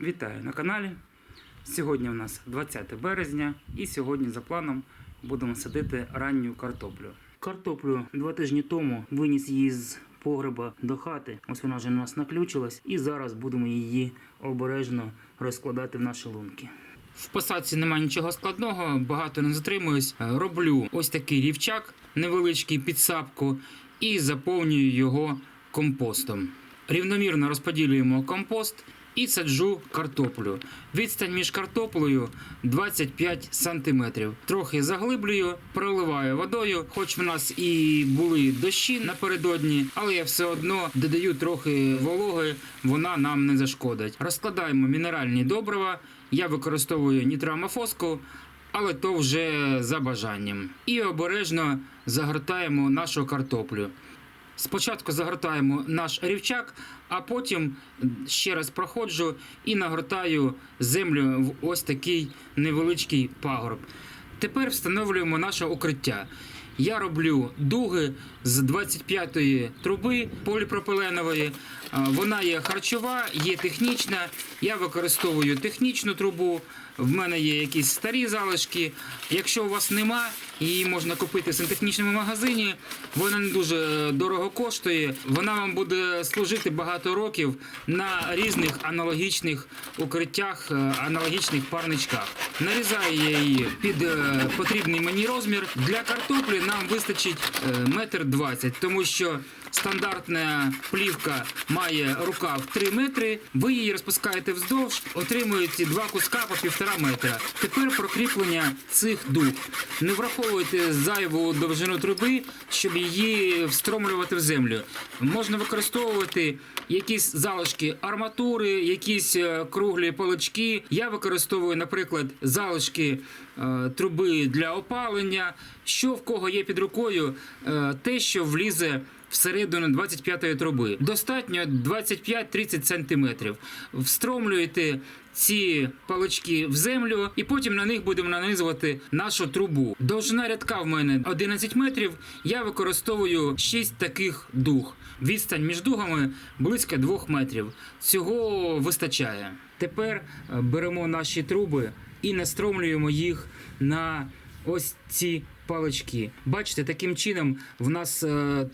Вітаю на каналі. Сьогодні у нас 20 березня і сьогодні за планом будемо садити ранню картоплю. Картоплю два тижні тому виніс її з погреба до хати. Ось вона вже у нас наключилась, і зараз будемо її обережно розкладати в наші лунки. В посадці немає нічого складного, багато не затримуюсь. Роблю ось такий рівчак, невеличкий підсапку, і заповнюю його компостом. Рівномірно розподілюємо компост і саджу картоплю. Відстань між картоплею 25 см. Трохи заглиблюю, проливаю водою, хоч в нас і були дощі напередодні, але я все одно додаю трохи вологи, вона нам не зашкодить. Розкладаємо мінеральні добрива. Я використовую нітроамофоску, але то вже за бажанням. І обережно загортаємо нашу картоплю. Спочатку загортаємо наш рівчак, а потім ще раз проходжу і нагортаю землю в ось такий невеличкий пагорб. Тепер встановлюємо наше укриття. Я роблю дуги з 25-ї труби поліпропиленової. Вона є харчова, є технічна. Я використовую технічну трубу. В мене є якісь старі залишки. Якщо у вас нема, її можна купити в сантехнічному магазині. Вона не дуже дорого коштує. Вона вам буде служити багато років на різних аналогічних укриттях, е, аналогічних парничках. Нарізаю я її під е, потрібний мені розмір. Для картоплі нам вистачить е, метр двадцять, тому що стандартна плівка має рукав 3 метри. Ви її розпускаєте вздовж, отримуєте два куска по півтора метра. Тепер прокріплення цих дуг. Не враховуйте зайву довжину труби, щоб її встромлювати в землю. Можна використовувати якісь залишки арматури, якісь е, круглі палички. Я використовую, наприклад, залишки е, труби для опалення. Що в кого є під рукою, е, те, що влізе всередину 25-ї труби. Достатньо 25-30 см. Встромлюєте ці палички в землю, і потім на них будемо нанизувати нашу трубу. Довжина рядка в мене 11 метрів. Я використовую 6 таких дуг. Відстань між дугами близько 2 метрів. Цього вистачає. Тепер е, беремо наші труби і настромлюємо їх на ось ці палички. Бачите, таким чином в нас е,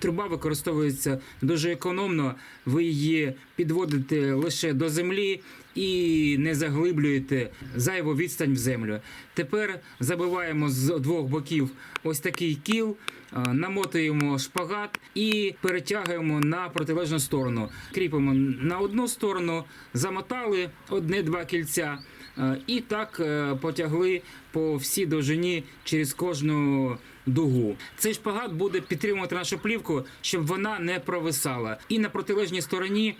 труба використовується дуже економно. Ви її підводите лише до землі і не заглиблюєте зайву відстань в землю. Тепер забиваємо з двох боків ось такий кіл. е, Намотуємо шпагат і перетягуємо на протилежну сторону. Кріпимо на одну сторону, замотали одне-два кільця. Е, І так е, потягли по всій довжині через кожну дугу. Цей шпагат буде підтримувати нашу плівку, щоб вона не провисала. І на протилежній стороні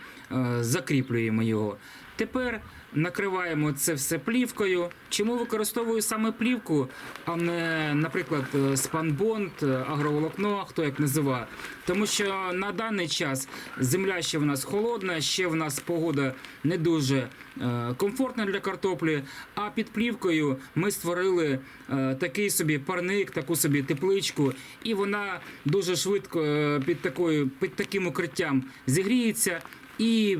закріплюємо його. Тепер накриваємо це все плівкою. Чому використовую саме плівку, а не, наприклад, е, спанбонд, е, агроволокно, хто як називає. Тому що на даний час земля ще в нас холодна, ще в нас погода не дуже е, комфортна для картоплі. А під плівкою ми створили такий собі парник, таку собі тепличку, і вона дуже швидко під такою під таким укриттям зігріється і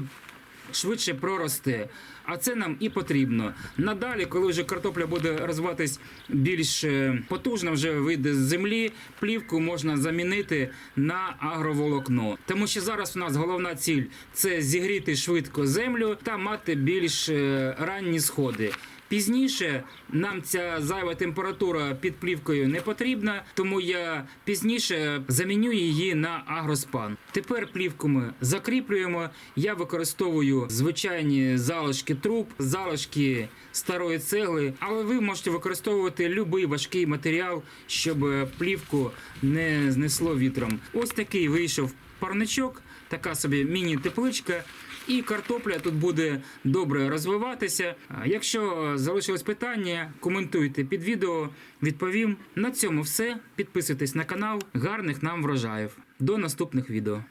швидше проросте. А це нам і потрібно. Надалі, коли вже картопля буде розвиватись більш е, потужно, вже вийде з землі, плівку можна замінити на агроволокно. Тому що зараз у нас головна ціль це зігріти швидко землю та мати більш е, ранні сходи. Пізніше нам ця зайва температура під плівкою не потрібна, тому я пізніше заміню її на агроспан. Тепер плівку ми закріплюємо. Я використовую звичайні залишки труб, залишки старої цегли, але ви можете використовувати будь-який важкий матеріал, щоб плівку не знесло вітром. Ось такий вийшов парничок, така собі міні-тепличка. І картопля тут буде добре розвиватися. Якщо залишилось питання, коментуйте під відео, відповім. На цьому все. Підписуйтесь на канал. Гарних нам врожаїв. До наступних відео.